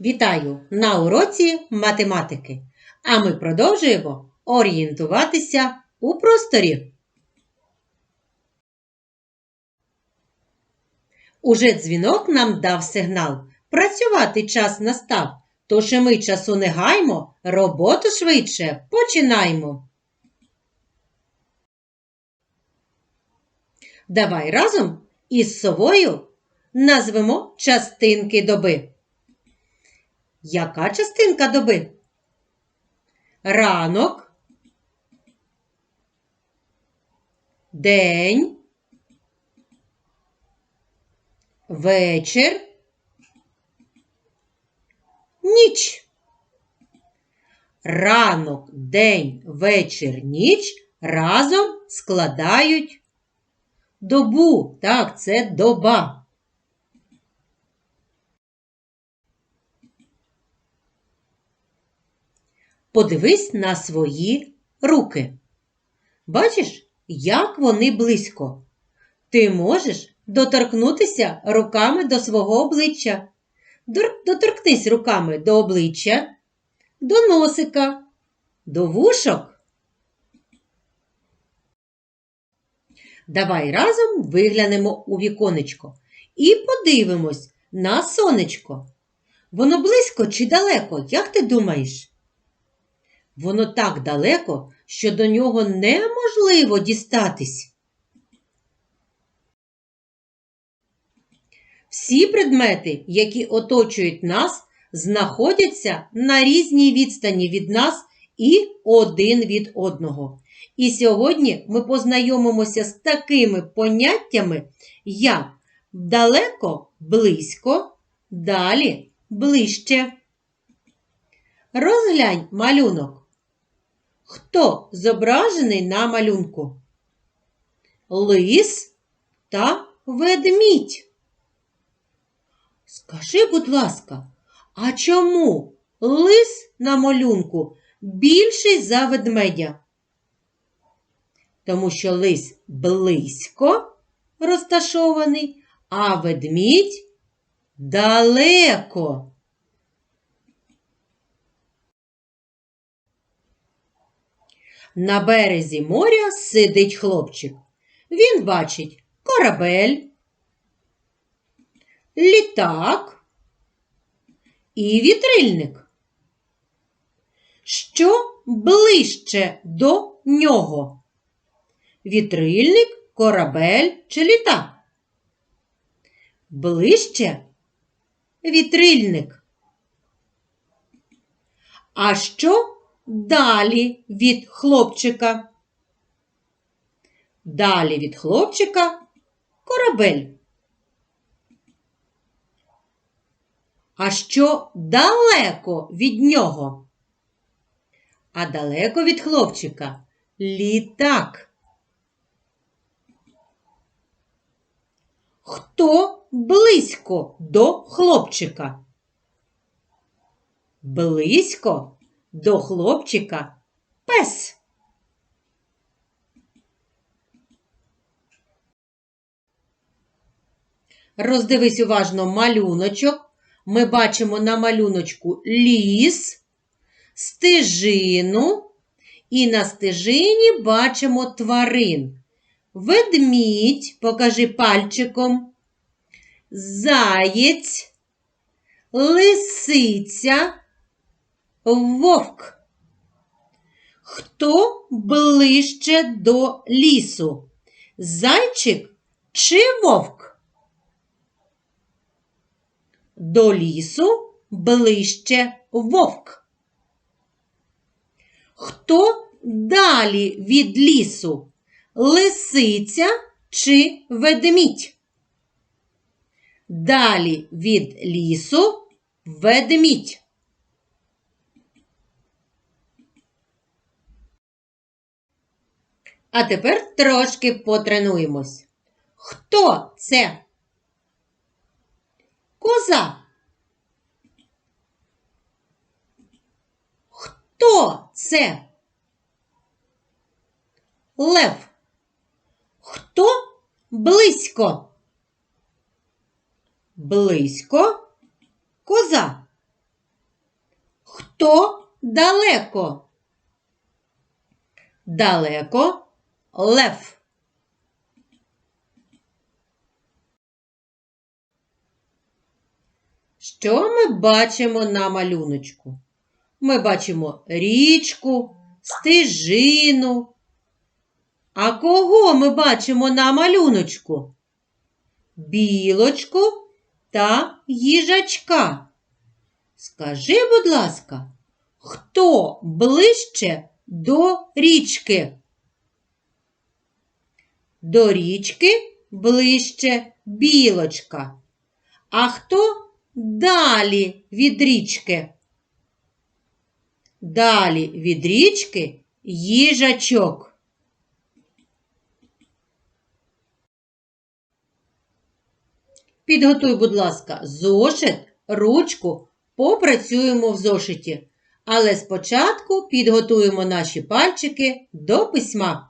Вітаю на уроці математики. А ми продовжуємо орієнтуватися у просторі. Уже дзвінок нам дав сигнал. Працювати час настав. Тож і ми часу не гаймо, роботу швидше починаймо. Давай разом із совою назвемо частинки доби. Яка частинка доби? Ранок, день, вечір, ніч. Ранок, день, вечір, ніч разом складають добу. Так, це доба. Подивись на свої руки. Бачиш, як вони близько. Ти можеш доторкнутися руками до свого обличчя. Доторкнись руками до обличчя, до носика, до вушок. Давай разом виглянемо у віконечко і подивимось на сонечко. Воно близько чи далеко, як ти думаєш? Воно так далеко, що до нього неможливо дістатись. Всі предмети, які оточують нас, знаходяться на різній відстані від нас і один від одного. І сьогодні ми познайомимося з такими поняттями, як далеко, близько, далі, ближче. Розглянь малюнок. Хто зображений на малюнку? Лис та ведмідь. Скажи, будь ласка, а чому лис на малюнку більший за ведмедя? Тому що лис близько розташований, а ведмідь далеко. На березі моря сидить хлопчик. Він бачить корабель, літак і вітрильник. Що ближче до нього? Вітрильник, корабель чи літак? Ближче вітрильник. А що далі від хлопчика? Далі від хлопчика корабель. А що далеко від нього? А далеко від хлопчика літак. Хто близько до хлопчика? Близько до хлопчика пес. Роздивись уважно малюночок. Ми бачимо на малюночку ліс, стежину, і на стежині бачимо тварин. Ведмідь, покажи пальчиком, заєць, лисиця, вовк. Хто ближче до лісу? Зайчик чи вовк? До лісу ближче вовк. Хто далі від лісу? Лисиця чи ведмідь? Далі від лісу ведмідь. А тепер трошки потренуємось. Хто це? Коза. Хто це? Лев. Хто близько? Близько коза. Хто далеко? Далеко лев. Що ми бачимо на малюночку? Ми бачимо річку, стежину. А кого ми бачимо на малюночку? Білочку та їжачка. Скажи, будь ласка, хто ближче до річки? До річки ближче білочка. А хто далі від річки? Далі від річки їжачок. Підготуй, будь ласка, зошит, ручку, попрацюємо в зошиті. Але спочатку підготуємо наші пальчики до письма.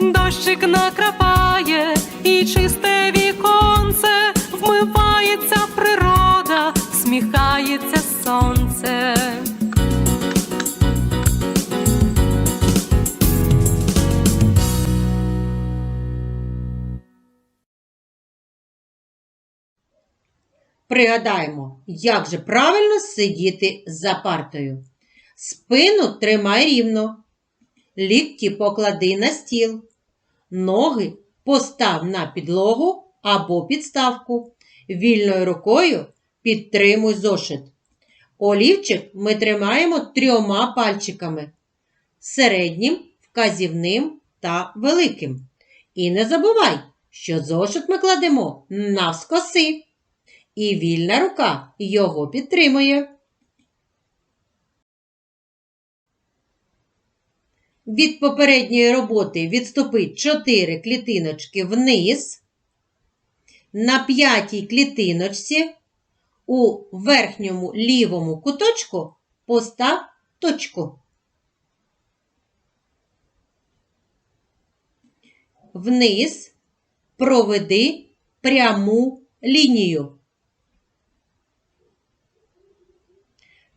Дощик накрапає і чисте віконце, вмивається природа, сміхається сонце. Пригадаємо, як же правильно сидіти за партою. Спину тримай рівно. Лікті поклади на стіл. Ноги постав на підлогу або підставку. Вільною рукою підтримуй зошит. Олівчик ми тримаємо трьома пальчиками середнім, вказівним та великим. І не забувай, що зошит ми кладемо навскоси. І вільна рука його підтримує. Від попередньої роботи відступи 4 клітиночки вниз. На п'ятій клітиночці у верхньому лівому куточку постав точку. Вниз проведи пряму лінію.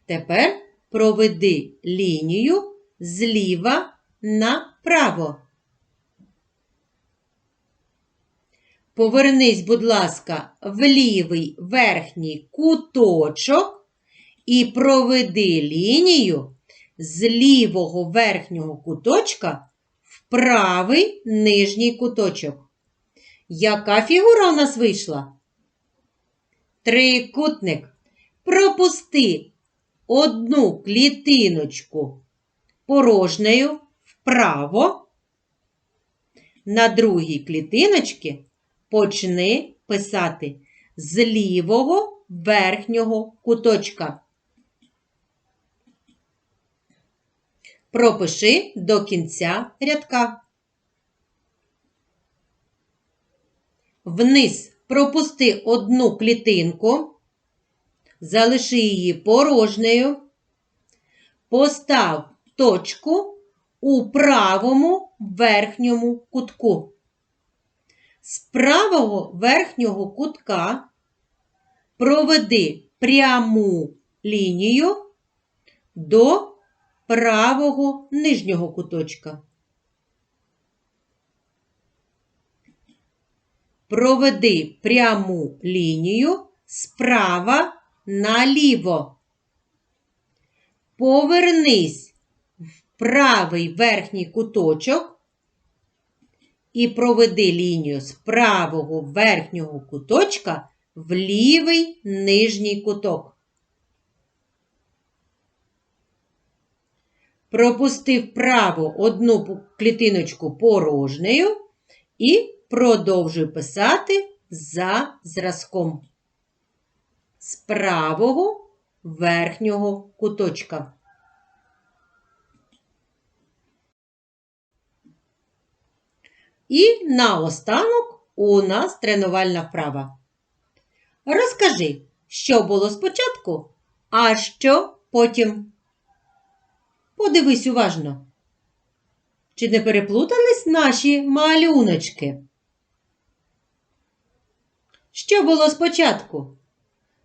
Тепер проведи лінію зліва направо. Повернись, будь ласка, в лівий верхній куточок і проведи лінію з лівого верхнього куточка в правий нижній куточок. Яка фігура у нас вийшла? Трикутник. Пропусти одну клітиночку порожнею вправо. На другій клітиночці почни писати з лівого верхнього куточка. Пропиши до кінця рядка. Вниз пропусти одну клітинку, залиши її порожнею, постав точку у правому верхньому кутку. З правого верхнього кутка проведи пряму лінію до правого нижнього куточка. Проведи пряму лінію справа наліво. Повернись правий верхній куточок і проведи лінію з правого верхнього куточка в лівий нижній куток. пропусти вправо одну клітиночку порожнею і продовжуй писати за зразком з правого верхнього куточка. І наостанок у нас тренувальна вправа. Розкажи, що було спочатку, а що потім. Подивись уважно. Чи не переплутались наші малюночки? Що було спочатку?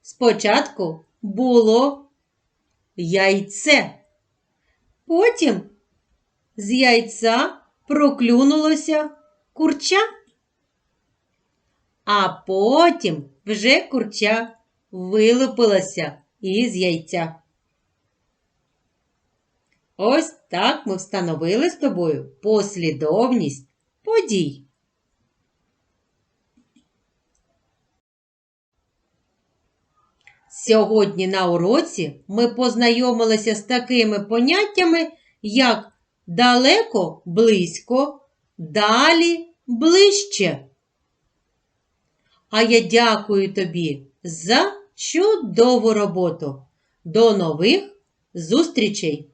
Спочатку було яйце. Потім з яйця проклюнулося курча. А потім вже курча вилупилося із яйця. Ось так ми встановили з тобою послідовність подій. Сьогодні на уроці ми познайомилися з такими поняттями, як далеко, близько, далі, ближче. А я дякую тобі за чудову роботу. До нових зустрічей!